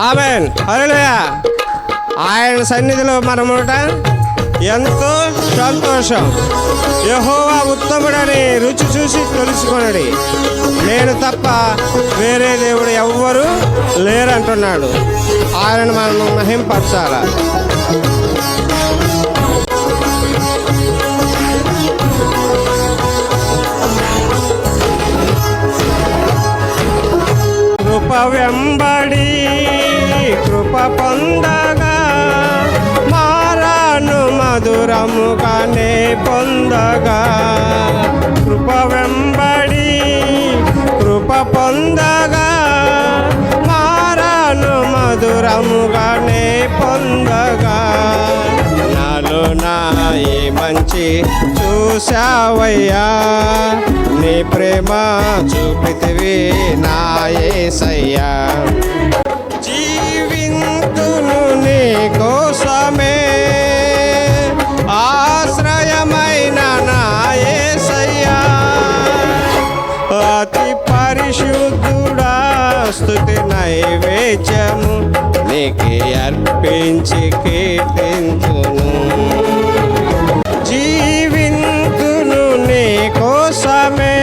Amen. హల్లెలూయా. ఆయన సన్నిధిలో మనముట ఎంతో సంతోషం. యహోవా ఉత్తముడని రుచి చూసి తెలుసుకొనడి నేను తప్ప వేరే దేవుడు ఎవ్వరు లేరంటున్నాడు. ఆయన మనం మహింపరచాల? కృప వెంబడి కృప పొందగా మారాను మధురముగానే పొందగా. కృప వెంబడి కృప పొందగా మారాను మధురముగానే పొందగా. నాలో నా మంచి చూసావయ్యా నీ ప్రేమ చూపితివి నా నిత్యము నీకే అర్పించి కీర్తించును. జీవింతును నీ కోసమే.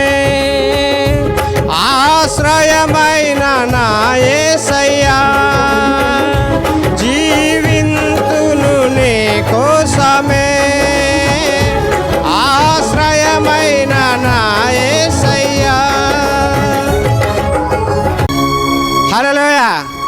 ఆశ్రయమైన నాయసయ్యా జీవింతును నీ కోసమే. ఆశ్రయమైన నాయసయ్యా హలో